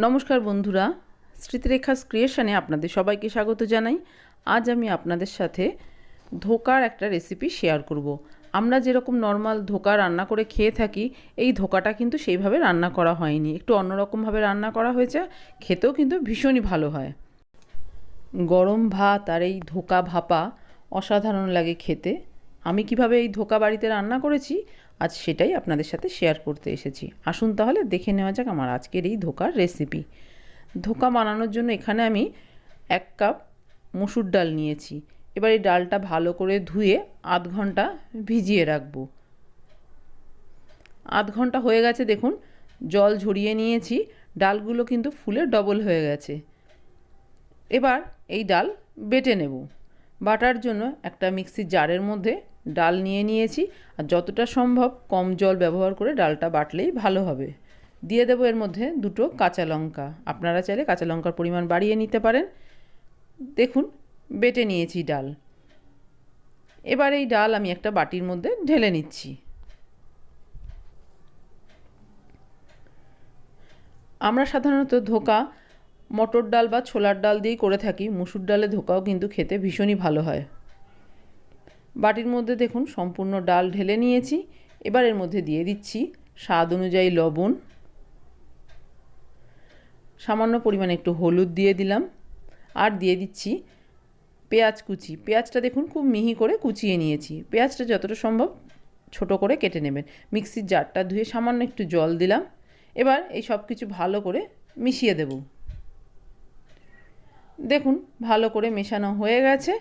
নমস্কার বন্ধুরা স্মৃতিরেখা ক্রিয়েশনে আপনাদের সবাইকে স্বাগত জানাই। আজ আমি আপনাদের সাথে ধোকার একটা রেসিপি শেয়ার করব। আমরা যেরকম নর্মাল ধোকা রান্না করে খেয়ে থাকি, এই ধোকাটা কিন্তু সেইভাবে রান্না করা হয়নি। একটু অন্যরকমভাবে রান্না করা হয়েছে, খেতেও কিন্তু ভীষণই ভালো হয়। গরম ভাত আর এই ধোকা ভাপা অসাধারণ লাগে খেতে। আমি কীভাবে এই ধোকা বাড়িতে রান্না করেছি আজ সেটাই আপনাদের সাথে শেয়ার করতে এসেছি। আসুন তাহলে দেখে নেওয়া যাক আমার আজকের এই ধোকার রেসিপি ধোকা বানানোর জন্য এখানে আমি এক কাপ মসুর ডাল নিয়েছি। এবার এই ডালটা ভালো করে ধুয়ে আধ ঘণ্টা ভিজিয়ে রাখব। আধ ঘণ্টা হয়ে গেছে দেখুন, জল ঝরিয়ে নিয়েছি, ডালগুলো কিন্তু ফুলে ডবল হয়ে গেছে। এবার এই ডাল বেটে নেব। বাটার জন্য একটা মিক্সির জারের মধ্যে ডাল নিয়ে নিয়েছি। আর যতটা সম্ভব কম জল ব্যবহার করে ডালটা বাটলেই ভালো হবে। দিয়ে দেবো এর মধ্যে দুটো কাঁচা লঙ্কা। আপনারা চাইলে কাঁচা লঙ্কার পরিমাণ বাড়িয়ে নিতে পারেন। দেখুন, বেটে নিয়েছি ডাল। এবার এই ডাল আমি একটা বাটির মধ্যে ঢেলে নিচ্ছি। আমরা সাধারণত ধোকা, মটর ডাল বা ছোলার ডাল দিয়েই করে থাকি। মুসুর ডালে ধোকাও কিন্তু খেতে ভীষণই ভালো হয়। বাটির মধ্যে দেখুন, সম্পূর্ণ ডাল ঢেলে নিয়েছি। এবার এর মধ্যে দিয়ে দিচ্ছি স্বাদ অনুযায়ী লবণ। সামান্য পরিমাণে একটু হলুদ দিয়ে দিলাম। আর দিয়ে দিচ্ছি পেঁয়াজ কুচি। পেঁয়াজটা দেখুন, খুব মিহি করে কুচিয়ে নিয়েছি। পেঁয়াজটা যতটা সম্ভব ছোট করে কেটে নেবেন। মিক্সির জারটা ধুয়ে সামান্য একটু জল দিলাম। এবার এই সব কিছু ভালো করে মিশিয়ে দেব। দেখুন, ভালো করে মেশানো হয়ে গেছে।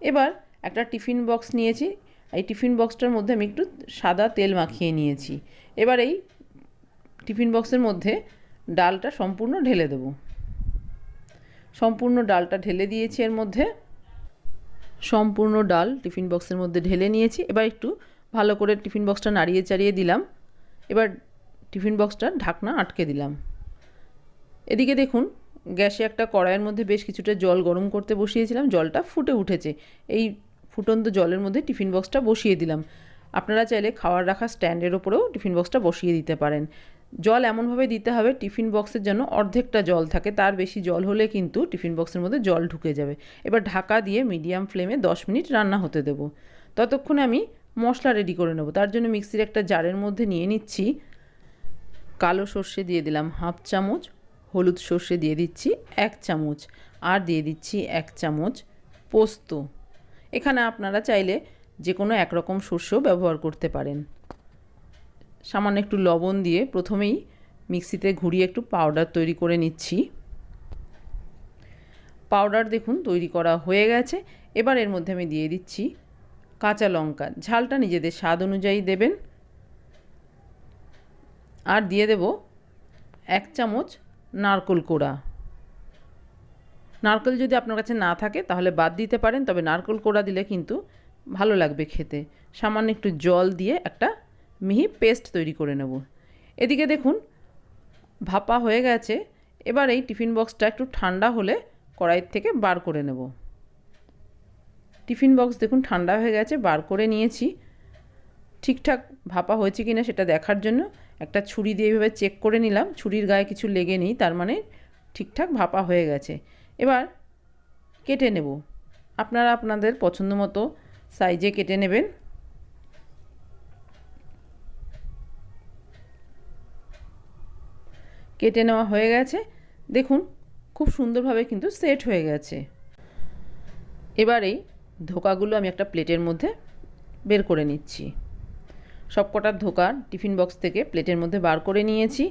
এবার একটা টিফিন বক্স নিয়েছি। এই টিফিন বক্সটার মধ্যে আমি একটু সাদা তেল মাখিয়ে নিয়েছি। এবার এই টিফিন বক্সের মধ্যে ডালটা সম্পূর্ণ ঢেলে দেব। সম্পূর্ণ ডালটা ঢেলে দিয়েছি এর মধ্যে। সম্পূর্ণ ডাল টিফিন বক্সের মধ্যে ঢেলে নিয়েছি। এবার একটু ভালো করে টিফিন বক্সটা নাড়িয়ে চাড়িয়ে দিলাম। এবার টিফিন বক্সটা ঢাকনা আটকে দিলাম। এদিকে দেখুন, গ্যাসে একটা কড়াইয়ের মধ্যে বেশ কিছুটা জল গরম করতে বসিয়েছিলাম। জলটা ফুটে উঠেছে। এই ফুটন্ত জলের মধ্যে টিফিন বক্সটা বসিয়ে দিলাম। আপনারা চাইলে খাওয়ার রাখা স্ট্যান্ডের ওপরেও টিফিন বক্সটা বসিয়ে দিতে পারেন। জল এমনভাবে দিতে হবে, টিফিন বক্সের জন্য অর্ধেকটা জল থাকে, তার বেশি জল হলে কিন্তু টিফিন বক্সের মধ্যে জল ঢুকে যাবে। এবার ঢাকা দিয়ে মিডিয়াম ফ্লেমে দশ মিনিট রান্না হতে দেব। ততক্ষণে আমি মশলা রেডি করে নেব। তার জন্য মিক্সির একটা জারের মধ্যে নিয়ে নিচ্ছি কালো সর্ষে দিয়ে দিলাম হাফ চামচ, হলুদ সর্ষে দিয়ে দিচ্ছি এক চামচ, আর দিয়ে দিচ্ছি এক চামচ পোস্ত। এখানে আপনারা চাইলে যে কোনো একরকম শস্যও ব্যবহার করতে পারেন। সামান্য একটু লবণ দিয়ে প্রথমেই মিক্সিতে ঘুরিয়ে একটু পাউডার তৈরি করে নিচ্ছি। পাউডার দেখুন তৈরি করা হয়ে গেছে। এবার এর মধ্যে আমি দিয়ে দিচ্ছি কাঁচা লঙ্কা। ঝালটা নিজেদের স্বাদ অনুযায়ী দেবেন। আর দিয়ে দেব এক চামচ নারকোল কোড়া। নারকেল যদি আপনার কাছে না থাকে, তাহলে বাদ দিতে পারেন, তবে নারকেল কোড়া দিলে কিন্তু ভালো লাগবে খেতে। সামান্য একটু জল দিয়ে একটা মিহি পেস্ট তৈরি করে নেব। এদিকে দেখুন, ভাপা হয়ে গেছে। এবার এই টিফিন বক্সটা একটু ঠান্ডা হলে কড়াইয়ের থেকে বার করে নেব। টিফিন বক্স দেখুন ঠান্ডা হয়ে গেছে, বার করে নিয়েছি। ঠিকঠাক ভাপা হয়েছে কিনা সেটা দেখার জন্য একটা ছুরি দিয়ে এভাবে চেক করে নিলাম। ছুরির গায়ে কিছু লেগে নেই, তার মানে ঠিকঠাক ভাপা হয়ে গেছে। এবার কেটে নেব। আপনারা আপনাদের পছন্দ মতো সাইজে কেটে নেবেন। কেটে নেওয়া হয়ে গেছে। দেখুন, খুব সুন্দরভাবে কিন্তু সেট হয়ে গেছে। এবার এই ধোকাগুলো আমি একটা প্লেটের মধ্যে বের করে নিচ্ছি। সবকটা ধোকা টিফিন বক্স থেকে প্লেটের মধ্যে বার করে নিয়েছি।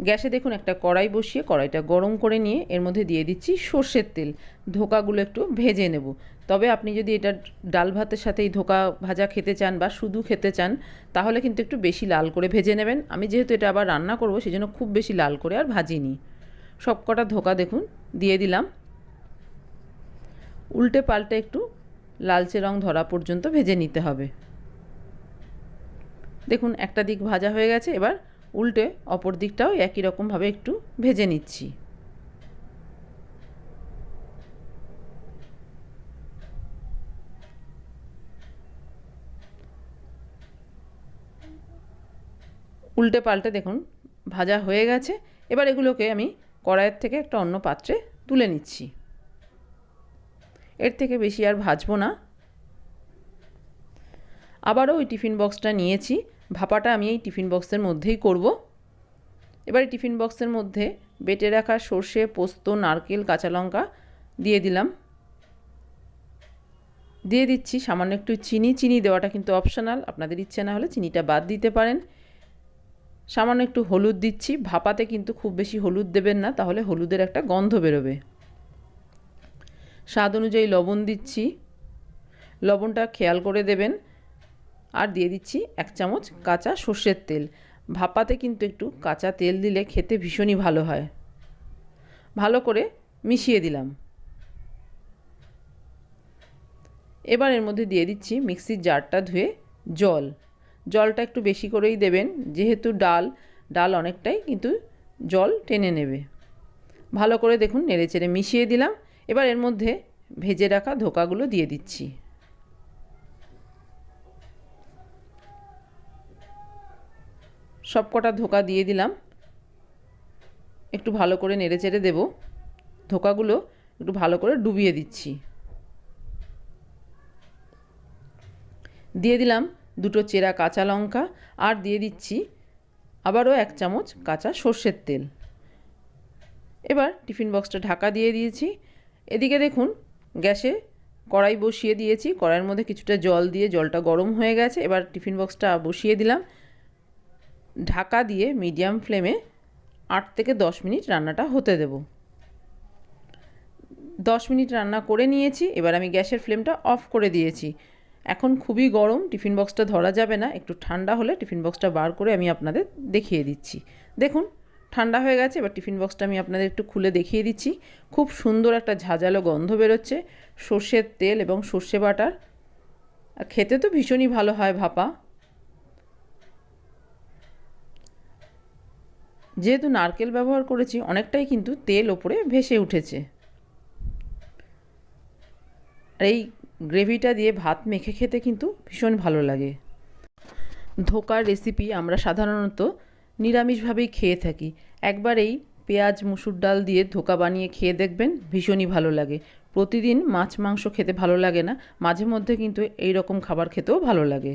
গ্যাসে দেখুন একটা কড়াই বসিয়ে কড়াইটা গরম করে নিয়ে এর মধ্যে দিয়ে দিচ্ছি সর্ষের তেল। ধোকাগুলো একটু ভেজে নেব। তবে আপনি যদি এটা ডাল ভাতের সাথে এই ধোকা ভাজা খেতে চান বা শুধু খেতে চান, তাহলে কিন্তু একটু বেশি লাল করে ভেজে নেবেন। আমি যেহেতু এটা আবার রান্না করব সেই জন্য খুব বেশি লাল করে আর ভাজিনি। সব কটা ধোকা দেখুন, দিয়ে দিলাম। উল্টে পাল্টে একটু লালচে রং ধরা পর্যন্ত ভেজে নিতে হবে। দেখুন একটা দিক ভাজা হয়ে গেছে, এবার উল্টে অপর দিকটাও একই রকমভাবে একটু ভেজে নিচ্ছি। উল্টে পাল্টে দেখুন, ভাজা হয়ে গেছে। এবার এগুলোকে আমি কড়াইয়ের থেকে একটা অন্য পাত্রে তুলে নিচ্ছি। এর থেকে বেশি আর ভাজবো না। আবারও ওই টিফিন বক্সটা নিয়েছি। ভাপাটা আমি এই টিফিন বক্সের মধ্যেই করব। এবার টিফিন বক্সের মধ্যে বেটে রাখা সর্ষে, পোস্ত, নারকেল, কাঁচা লঙ্কা দিয়ে দিলাম। দিয়ে দিচ্ছি সামান্য একটু চিনি। চিনি দেওয়াটা কিন্তু অপশনাল, আপনাদের ইচ্ছে না হলে চিনিটা বাদ দিতে পারেন। সামান্য একটু হলুদ দিচ্ছি। ভাপাতে কিন্তু খুব বেশি হলুদ দেবেন না, তাহলে হলুদের একটা গন্ধ বেরোবে। স্বাদ অনুযায়ী লবণ দিচ্ছি। লবণটা খেয়াল করে দেবেন। আর দিয়ে দিচ্ছি এক চামচ কাঁচা সর্ষের তেল। ভাপাতে কিন্তু একটু কাঁচা তেল দিলে খেতে ভীষণই ভালো হয়। ভালো করে মিশিয়ে দিলাম। এবার এর মধ্যে দিয়ে দিচ্ছি মিক্সির জারটা ধুয়ে জল। জলটা একটু বেশি করেই দেবেন, যেহেতু ডাল ডাল অনেকটাই কিন্তু জল টেনে নেবে। ভালো করে দেখুন, নেড়েচেড়ে মিশিয়ে দিলাম। এবার এর মধ্যে ভেজে রাখা ধোকাগুলো দিয়ে দিচ্ছি। সব কটা ধোকা দিয়ে দিলাম। একটু ভালো করে নেড়ে চেড়ে দেবো। ধোকাগুলো একটু ভালো করে ডুবিয়ে দিচ্ছি। দিয়ে দিলাম দুটো চেরা কাঁচা লঙ্কা আর দিয়ে দিচ্ছি আবারও এক চামচ কাঁচা সর্ষের তেল। এবার টিফিন বক্সটা ঢাকা দিয়ে দিয়েছি। এদিকে দেখুন, গ্যাসে কড়াই বসিয়ে দিয়েছি। কড়াইয়ের মধ্যে কিছুটা জল দিয়ে জলটা গরম হয়ে গেছে। এবার টিফিন বক্সটা বসিয়ে দিলাম। ঢাকা দিয়ে মিডিয়াম ফ্লেমে আট থেকে দশ মিনিট রান্নাটা হতে দেব। দশ মিনিট রান্না করে নিয়েছি, এবার আমি গ্যাসের ফ্লেমটা অফ করে দিয়েছি। এখন খুবই গরম, টিফিন বক্সটা ধরা যাবে না, একটু ঠান্ডা হলে টিফিন বক্সটা বার করে আমি আপনাদের দেখিয়ে দিচ্ছি। দেখুন, ঠান্ডা হয়ে গেছে, এবার টিফিন বক্সটা আমি আপনাদের একটু খুলে দেখিয়ে দিচ্ছি। খুব সুন্দর একটা ঝাঁঝালো গন্ধ বেরোচ্ছে, সর্ষের তেল এবং সর্ষে বাটার। খেতে তো ভীষণই ভালো হয় ভাপা। যেহেতু নারকেল ব্যবহার করেছি, অনেকটাই কিন্তু তেল ওপরে ভেসে উঠেছে। আর এই গ্রেভিটা দিয়ে ভাত মেখে খেতে কিন্তু ভীষণ ভালো লাগে। ধোকার রেসিপি আমরা সাধারণত নিরামিষভাবেই খেয়ে থাকি। একবার এই পেঁয়াজ, মুসুর ডাল দিয়ে ধোকা বানিয়ে খেয়ে দেখবেন, ভীষণই ভালো লাগে। প্রতিদিন মাছ, মাংস খেতে ভালো লাগে না, মাঝে মধ্যে কিন্তু এই রকম খাবার খেতেও ভালো লাগে।